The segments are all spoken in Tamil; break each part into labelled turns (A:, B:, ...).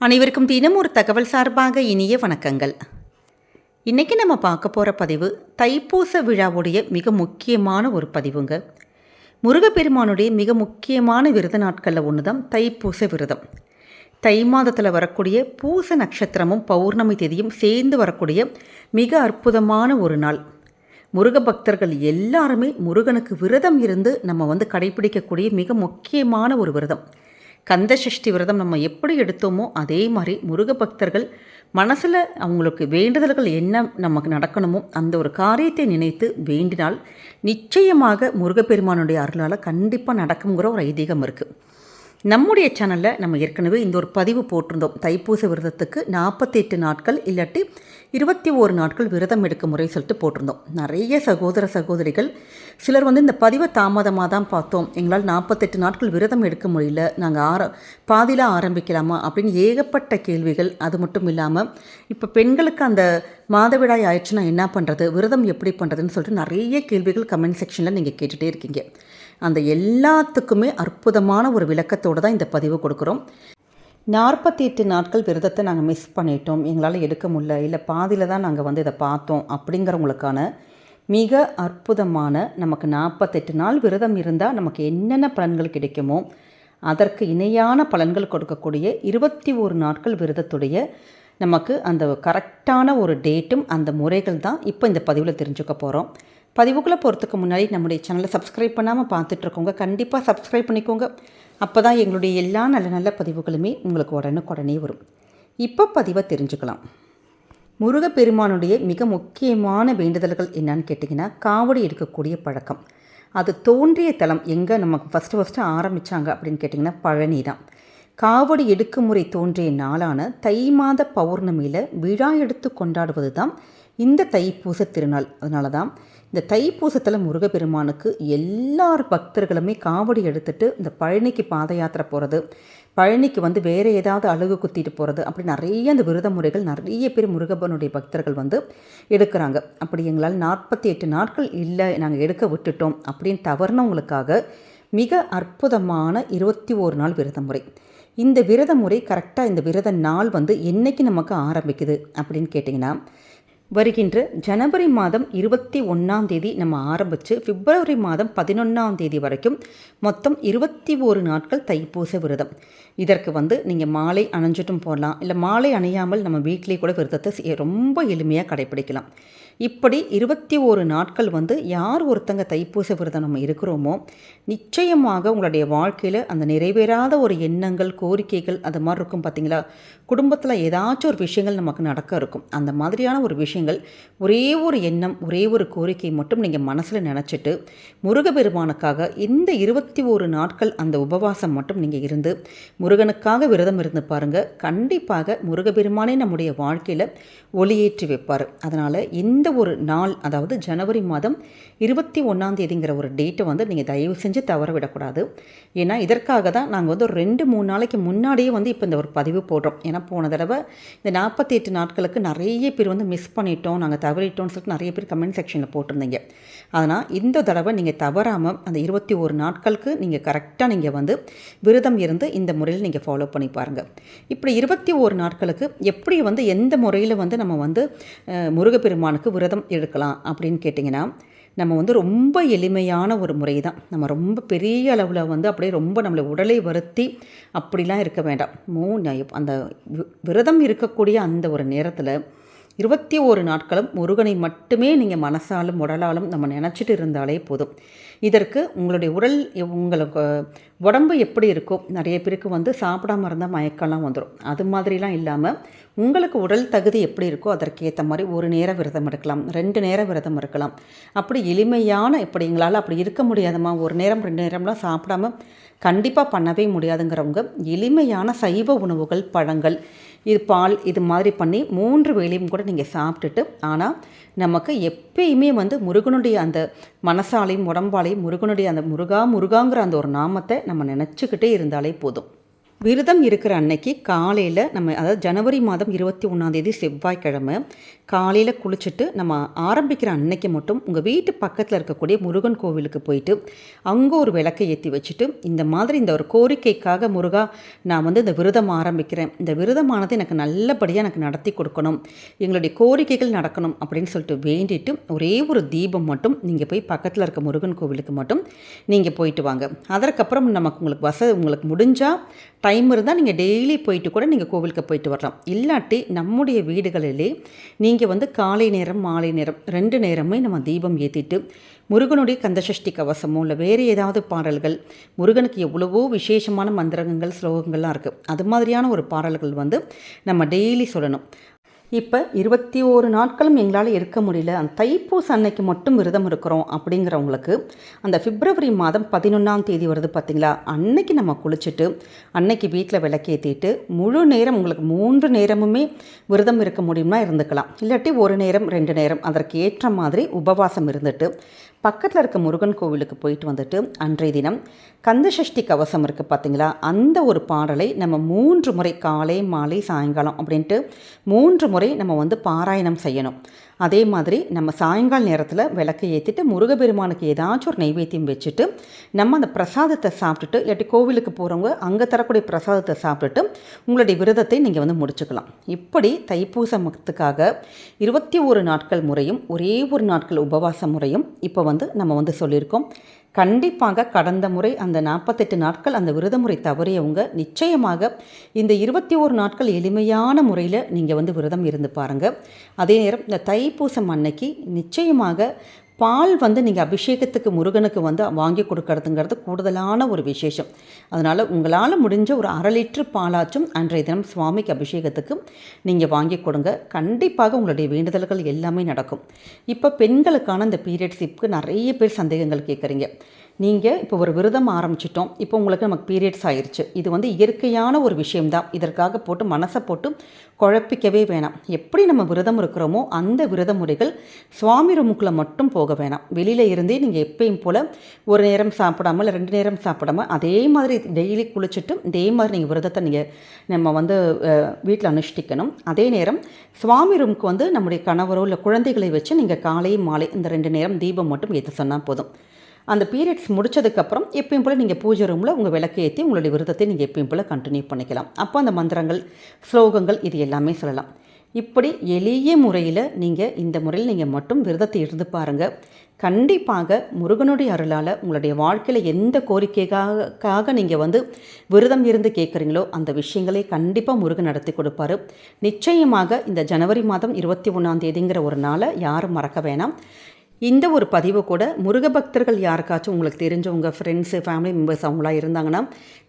A: அனைவருக்கும் தினம் ஒரு தகவல் சார்பாக இனிய வணக்கங்கள். இன்றைக்கி நம்ம பார்க்க போகிற பதிவு தைப்பூச விழாவுடைய மிக முக்கியமான ஒரு பதிவுங்க. முருகப்பெருமானுடைய மிக முக்கியமான விரத நாட்களில் ஒன்று தான் தைப்பூச விரதம். தை மாதத்தில் வரக்கூடிய பூச நட்சத்திரமும் பௌர்ணமி தேதியும் சேர்ந்து வரக்கூடிய மிக அற்புதமான ஒரு நாள். முருக பக்தர்கள் எல்லாருமே முருகனுக்கு விரதம் இருந்து நம்ம வந்து கடைபிடிக்கக்கூடிய மிக முக்கியமான ஒரு விரதம். கந்த சஷ்டி விரதம் நம்ம எப்படி எடுத்தோமோ அதே மாதிரி முருக பக்தர்கள் மனசில் அவங்களுக்கு வேண்டுதல்கள் என்ன நமக்கு நடக்கணுமோ அந்த ஒரு காரியத்தை நினைத்து வேண்டினால் நிச்சயமாக முருகப்பெருமானுடைய அருளால் கண்டிப்பாக நடக்குங்கிற ஒரு ஐதீகம் இருக்குது நம்முடைய சேனலில் நம்ம ஏற்கனவே இந்த ஒரு பதிவு போட்டிருந்தோம். தைப்பூச விரதத்துக்கு நாற்பத்தெட்டு நாட்கள் இல்லாட்டி இருபத்தி ஓரு நாட்கள் விரதம் எடுக்க முறை சொல்லிட்டு போட்டிருந்தோம். நிறைய சகோதர சகோதரிகள் சிலர் வந்து இந்த பதிவை தாமதமாக தான் பார்த்தோம். எங்களால் நாற்பத்தெட்டு நாட்கள் விரதம் எடுக்க முடியல நாங்கள் ஆர பாதியில் ஆரம்பிக்கலாமா அப்படின்னு ஏகப்பட்ட கேள்விகள். அது மட்டும் இல்லாமல் இப்போ பெண்களுக்கு அந்த மாதவிடாய் ஆயிடுச்சுன்னா என்ன பண்ணுறது விரதம் எப்படி பண்ணுறதுன்னு சொல்லிட்டு நிறைய கேள்விகள் கமெண்ட் செக்ஷனில் நீங்கள் கேட்டுகிட்டே இருக்கீங்க. அந்த எல்லாத்துக்குமே அற்புதமான ஒரு விளக்கத்தோடு தான் இந்த பதிவு கொடுக்குறோம். நாற்பத்தி எட்டு நாட்கள் விரதத்தை நாங்கள் மிஸ் பண்ணிட்டோம். எங்களால் எடுக்க முடியல. இல்லை பாதியில் தான் நாங்கள் வந்து இதை பார்த்தோம் அப்படிங்கிறவங்களுக்கான மிக அற்புதமான நமக்கு நாற்பத்தெட்டு நாள் விரதம் இருந்தால் நமக்கு என்னென்ன பலன்கள் கிடைக்குமோ அதற்கு இணையான பலன்கள் கொடுக்கக்கூடிய இருபத்தி ஒரு நாட்கள் விரதத்துடைய நமக்கு அந்த கரெக்டான ஒரு டேட்டும் அந்த முறைகள் தான் இப்போ இந்த பதிவில் தெரிஞ்சுக்க போகிறோம் பதிவுக்குள்ளே போகிறதுக்கு முன்னாடி நம்முடைய சேனலை சப்ஸ்கிரைப் பண்ணாமல் பார்த்துட்ருக்கோங்க. கண்டிப்பாக சப்ஸ்கிரைப் பண்ணிக்கோங்க. அப்போ தான் எங்களுடைய எல்லா நல்ல நல்ல பதிவுகளுமே உங்களுக்கு உடனுக்குடனே வரும். இப்போ பதிவை தெரிஞ்சுக்கலாம். முருகப்பெருமானுடைய மிக முக்கியமான வேண்டுதல்கள் என்னன்னு கேட்டிங்கன்னா காவடி எடுக்கக்கூடிய பழக்கம். அது தோன்றிய தலம் எங்கே நமக்கு ஃபஸ்ட்டு ஃபஸ்ட்டு ஆரம்பித்தாங்க அப்படின்னு கேட்டிங்கன்னா பழனி தான் காவடி எடுக்கும் முறை தோன்றிய நாளான தை மாத பௌர்ணமியில் விழா எடுத்து கொண்டாடுவது தான் இந்த தைப்பூச திருநாள். அதனால தான் இந்த தைப்பூசத்தில் முருகப்பெருமானுக்கு எல்லார் பக்தர்களுமே காவடி எடுத்துட்டு இந்த பழனிக்கு பாத யாத்திரை போகிறது பழனிக்கு வந்து வேறு ஏதாவது அழுகு குத்திட்டு போகிறது அப்படி நிறைய அந்த விரத முறைகள் நிறைய பேர் முருகப்பனுடைய பக்தர்கள் வந்து எடுக்கிறாங்க. அப்படி எங்களால் நாற்பத்தி எட்டு நாட்கள் இல்லை நாங்கள் எடுக்க விட்டுட்டோம் அப்படின்னு தவறுனவங்களுக்காக மிக அற்புதமான இருபத்தி ஓரு நாள் விரத முறை. இந்த விரத முறை கரெக்டாக இந்த விரத நாள் வந்து என்றைக்கு நமக்கு ஆரம்பிக்குது அப்படின்னு கேட்டிங்கன்னா வருகின்ற ஜனவரி மாதம் இருபத்தி ஒன்றாம் தேதி நம்ம ஆரம்பித்து பிப்ரவரி மாதம் பதினொன்றாம் தேதி வரைக்கும் மொத்தம் இருபத்தி ஓரு நாட்கள் தைப்பூச விரதம். இதற்கு வந்து நீங்கள் மாலை அணைஞ்சிட்டும் போடலாம். இல்லை மாலை அணியாமல் நம்ம வீட்டிலே கூட விரதத்தை ரொம்ப எளிமையாக கடைப்பிடிக்கலாம் இப்படி இருபத்தி ஓரு நாட்கள் வந்து யார் ஒருத்தங்க தைப்பூச விரதம் நம்ம இருக்கிறோமோ நிச்சயமாக உங்களுடைய வாழ்க்கையில் அந்த நிறைவேறாத ஒரு எண்ணங்கள் கோரிக்கைகள் அது மாதிரி இருக்கும் பார்த்தீங்களா குடும்பத்தில் ஏதாச்சும் ஒரு விஷயங்கள் நமக்கு நடக்க இருக்கும். அந்த மாதிரியான ஒரு விஷயங்கள் ஒரே ஒரு எண்ணம் ஒரே ஒரு கோரிக்கை மட்டும் நீங்கள் மனசில் நினச்சிட்டு முருகபெருமானுக்காக இந்த இருபத்தி ஓரு நாட்கள் அந்த உபவாசம் மட்டும் நீங்கள் இருந்து முருகனுக்காக விரதம் இருந்து பாருங்கள் கண்டிப்பாக முருகபெருமானே நம்முடைய வாழ்க்கையில் ஒளியேற்றி வைப்பார். அதனால் இந்த ஒரு நாள் அதாவது ஜனவரி மாதம் இருபத்தி ஒன்றாம் தேதிங்கிற ஒரு டேட்டை வந்து நீங்கள் தயவு செஞ்சு தவற விடக்கூடாது. ஏன்னா இதற்காக தான் நாங்கள் வந்து ஒரு ரெண்டு மூணு நாளைக்கு முன்னாடியே வந்து இப்போ இந்த ஒரு பதிவு போடுறோம். ஏன்னா போன தடவை இந்த நாற்பத்தி எட்டு நாட்களுக்கு நிறைய பேர் வந்து மிஸ் பண்ணிட்டோம் நாங்கள் தவறிட்டோம்னு சொல்லிட்டு நிறைய பேர் கமெண்ட் செக்ஷனில் போட்டிருந்தீங்க. அதனால் இந்த தடவை நீங்கள் தவறாமல் அந்த இருபத்தி ஒரு நாட்களுக்கு நீங்கள் கரெக்டாக நீங்கள் வந்து விரதம் இருந்து இந்த முறையில் நீங்கள் ஃபாலோ பண்ணி பாருங்கள் இப்படி இருபத்தி ஒரு நாட்களுக்கு எப்படி வந்து எந்த முறையில் வந்து நம்ம வந்து முருகப்பெருமானுக்கு விரதம் எடுக்கலாம் அப்படின்னு கேட்டிங்கன்னா நம்ம வந்து ரொம்ப எளிமையான ஒரு முறை தான் நம்ம ரொம்ப பெரிய அளவில் வந்து அப்படியே ரொம்ப நம்மளை உடலை வருத்தி அப்படிலாம் இருக்க வேண்டாம். மூ அந்த விரதம் இருக்கக்கூடிய அந்த ஒரு நேரத்தில் இருபத்தி ஓரு நாட்களும் முருகனை மட்டுமே நீங்கள் மனசாலும் உடலாலும் நம்ம நினச்சிட்டு இருந்தாலே போதும். இதற்கு உங்களுடைய உடல் உங்களுக்கு உடம்பு எப்படி இருக்கோ நிறைய பேருக்கு வந்து சாப்பிடாம இருந்தால் மயக்கம்லாம் வந்துடும் அது மாதிரிலாம் இல்லாமல் உங்களுக்கு உடல் தகுதி எப்படி இருக்கோ அதற்கேற்ற மாதிரி ஒரு நேர விரதம் எடுக்கலாம் ரெண்டு நேரம் விரதம் இருக்கலாம். அப்படி எளிமையான இப்படி எங்களால் அப்படி இருக்க முடியாதம்மா ஒரு நேரம் ரெண்டு நேரம்லாம் சாப்பிடாம கண்டிப்பாக பண்ணவே முடியாதுங்கிறவங்க எளிமையான சைவ உணவுகள் பழங்கள் இது பால் இது மாதிரி பண்ணி மூன்று வேலையும் கூட நீங்கள் சாப்பிட்டுட்டு ஆனால் நமக்கு எப்பயுமே வந்து முருகனுடைய அந்த மனசாலையும் உடம்பாலையும் முருகனுடைய அந்த முருகா முருகாங்கிற அந்த ஒரு நாமத்தை நம்ம நினச்சிக்கிட்டே இருந்தாலே போதும். விரதம் இருக்கிற அன்னைக்கு காலையில் நம்ம அதாவது ஜனவரி மாதம் இருபத்தி ஒன்றாந்தேதி செவ்வாய்க்கிழமை காலையில் குளிச்சுட்டு நம்ம ஆரம்பிக்கிற அன்னைக்கு மட்டும் உங்கள் வீட்டு பக்கத்தில் இருக்கக்கூடிய முருகன் கோவிலுக்கு போயிட்டு அங்கே ஒரு விளக்கை ஏற்றி வச்சுட்டு இந்த மாதிரி இந்த ஒரு கோரிக்கைக்காக முருகா நான் வந்து இந்த விரதம் ஆரம்பிக்கிறேன். இந்த விரதமானது எனக்கு நல்லபடியாக எனக்கு நடத்தி கொடுக்கணும். எங்களுடைய கோரிக்கைகள் நடக்கணும் அப்படின்னு சொல்லிட்டு வேண்டிட்டு ஒரே ஒரு தீபம் மட்டும் நீங்கள் போய் பக்கத்தில் இருக்க முருகன் கோவிலுக்கு மட்டும் நீங்கள் போயிட்டு வாங்க. அதற்கப்புறம் நமக்கு உங்களுக்கு வச உங்களுக்கு முடிஞ்சால் டைம் டைம் இருந்தால் நீங்கள் டெய்லி போயிட்டு கூட நீங்கள் கோவிலுக்கு போயிட்டு வரலாம். இல்லாட்டி நம்முடைய வீடுகளிலே நீங்கள் வந்து காலை நேரம் மாலை நேரம் ரெண்டு நேரமே நம்ம தீபம் ஏற்றிட்டு முருகனுடைய கந்தசஷ்டி கவசமோ இல்லை வேறு ஏதாவது பாடல்கள் முருகனுக்கு எவ்வளவோ விசேஷமான மந்திரங்கள் ஸ்லோகங்கள்லாம் இருக்குது அது மாதிரியான ஒரு பாடல்கள் வந்து நம்ம டெய்லி சொல்லணும். இப்போ இருபத்தி ஓரு நாட்களும் எங்களால் இருக்க முடியல. அந்த தைப்பூச அன்னைக்கு மட்டும் விரதம் இருக்கிறோம் அப்படிங்கிறவங்களுக்கு அந்த பிப்ரவரி மாதம் பதினொன்றாம் தேதி வருது பார்த்திங்களா அன்னைக்கு நம்ம குளிச்சுட்டு அன்னைக்கு வீட்டில் விளக்கேற்றிட்டு முழு நேரம் உங்களுக்கு மூன்று நேரமுமே விரதம் இருக்க முடியும்னா இருந்துக்கலாம். இல்லாட்டி ஒரு நேரம் ரெண்டு நேரம் அதற்கு ஏற்ற மாதிரி உபவாசம் இருந்துட்டு பக்கத்தில் இருக்க முருகன் கோவிலுக்கு போயிட்டு வந்துட்டு அன்றைய தினம் கந்தசஷ்டி கவசம் இருக்குது பார்த்தீங்களா அந்த ஒரு பாடலை நம்ம மூன்று முறை காலை மாலை சாயங்காலம் அப்படின்ட்டு மூன்று முறை நம்ம வந்து பாராயணம் செய்யணும். அதே மாதிரி நம்ம சாயங்கால நேரத்தில் விளக்கை ஏற்றிட்டு முருகப்பெருமானுக்கு ஏதாச்சும் ஒரு நைவேத்தியம் வச்சுட்டு நம்ம அந்த பிரசாதத்தை சாப்பிட்டுட்டு இல்லாட்டி கோவிலுக்கு போகிறவங்க அங்கே தரக்கூடிய பிரசாதத்தை சாப்பிட்டுட்டு உங்களுடைய விரதத்தை நீங்கள் வந்து முடிச்சுக்கலாம். இப்படி தைப்பூசத்துக்காக இருபத்தி ஒரு நாட்கள் முறையும் ஒரே ஒரு நாட்கள் உபவாச முறையும் இப்போ வந்து நம்ம வந்து சொல்லியிருக்கோம். கண்டிப்பாக கடந்த முறை அந்த நாற்பத்தெட்டு நாட்கள் அந்த விரத முறை தவறியவங்க நிச்சயமாக இந்த இருபத்தி ஓரு நாட்கள் எளிமையான முறையில் நீங்கள் வந்து விரதம் இருந்து பாருங்கள் அதே நேரம் இந்த தைப்பூசம் அன்னைக்கு நிச்சயமாக பால் வந்து நீங்கள் அபிஷேகத்துக்கு முருகனுக்கு வந்து வாங்கி கொடுக்கறதுங்கிறது கூடுதலான ஒரு விசேஷம். அதனால் உங்களால் முடிஞ்ச ஒரு அரை லிட்டர் பாலாச்சும் அன்றைய தினம் சுவாமிக்கு அபிஷேகத்துக்கு நீங்கள் வாங்கி கொடுங்க. கண்டிப்பாக உங்களுடைய வேண்டுதல்கள் எல்லாமே நடக்கும். இப்போ பெண்களுக்கான இந்த பீரியட்ஸிப்க்கு நிறைய பேர் சந்தேகங்கள் கேட்குறீங்க நீங்கள் இப்போ ஒரு விரதம் ஆரம்பிச்சிட்டோம். இப்போ உங்களுக்கு நமக்கு பீரியட்ஸ் ஆயிடுச்சு இது வந்து இயற்கையான ஒரு விஷயம்தான். இதற்காக போட்டு மனசை போட்டு குழப்பிக்கவே வேணாம். எப்படி நம்ம விரதம் இருக்கிறோமோ அந்த விரத முறைகள் சுவாமி ரூமுக்குள்ளே மட்டும் போக வேணாம். வெளியில் இருந்தே நீங்கள் எப்பயும் போல் ஒரு நேரம் சாப்பிடாம இல்லை ரெண்டு நேரம் சாப்பிடாம அதே மாதிரி டெய்லி குளிச்சுட்டு இதே மாதிரி நீங்கள் விரதத்தை நீங்கள் நம்ம வந்து வீட்டில் அனுஷ்டிக்கணும். அதே நேரம் சுவாமி ரூமுக்கு வந்து நம்முடைய கணவரோ இல்லை குழந்தைகளை வச்சு நீங்கள் காலை மாலை இந்த ரெண்டு நேரம் தீபம் மட்டும் ஏற்ற சொன்னால் போதும். அந்த பீரியட்ஸ் முடிச்சதுக்கப்புறம் எப்பயும் போல் நீங்கள் பூஜை ரூமில் உங்கள் விளக்கு ஏற்றி உங்களுடைய விரதத்தை நீங்கள் எப்பயும் போல் கண்டினியூ பண்ணிக்கலாம். அப்போ அந்த மந்திரங்கள் ஸ்லோகங்கள் இது எல்லாமே சொல்லலாம். இப்படி எளிய முறையில் நீங்கள் இந்த முறையில் நீங்கள் மட்டும் விரதத்தை இருந்து பாருங்கள் கண்டிப்பாக முருகனுடைய அருளால் உங்களுடைய வாழ்க்கையில் எந்த கோரிக்கைக்காக நீங்கள் வந்து விரதம் இருந்து கேட்குறீங்களோ அந்த விஷயங்களை கண்டிப்பாக முருகன் நடத்தி கொடுப்பாரு. நிச்சயமாக இந்த ஜனவரி மாதம் இருபத்தி ஒன்றாம் தேதிங்கிற ஒரு நாளை யாரும் மறக்க வேணாம். இந்த ஒரு பதிவு கூட முருக பக்தர்கள் யாருக்காச்சும் உங்களுக்கு தெரிஞ்சவங்க ஃப்ரெண்ட்ஸு ஃபேமிலி மெம்பர்ஸ் அவங்களாம் இருந்தாங்கன்னா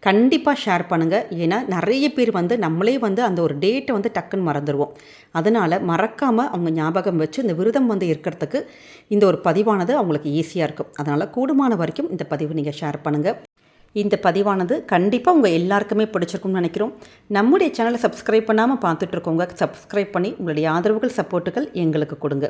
A: கண்டிப்பாக ஷேர் பண்ணுங்கள் ஏன்னா நிறைய பேர் வந்து நம்மளே வந்து அந்த ஒரு டேட்டை வந்து டக்குன்னு மறந்துடுவோம் அதனால் மறக்காமல் அவங்க ஞாபகம் வச்சு இந்த விரதம் வந்து இருக்கிறதுக்கு இந்த ஒரு பதிவானது அவங்களுக்கு ஈஸியாக இருக்கும். அதனால் கூடுமான வரைக்கும் இந்த பதிவு நீங்கள் ஷேர் பண்ணுங்கள் இந்த பதிவானது கண்டிப்பாக உங்கள் எல்லாருக்குமே பிடிச்சிருக்கும்னு நினைக்கிறோம். நம்முடைய சேனலை சப்ஸ்கிரைப் பண்ணாமல் பார்த்துட்ருக்கோங்க சப்ஸ்கிரைப் பண்ணி உங்களுடைய ஆதரவுகள் சப்போர்ட்டுகள் எங்களுக்கு கொடுங்க.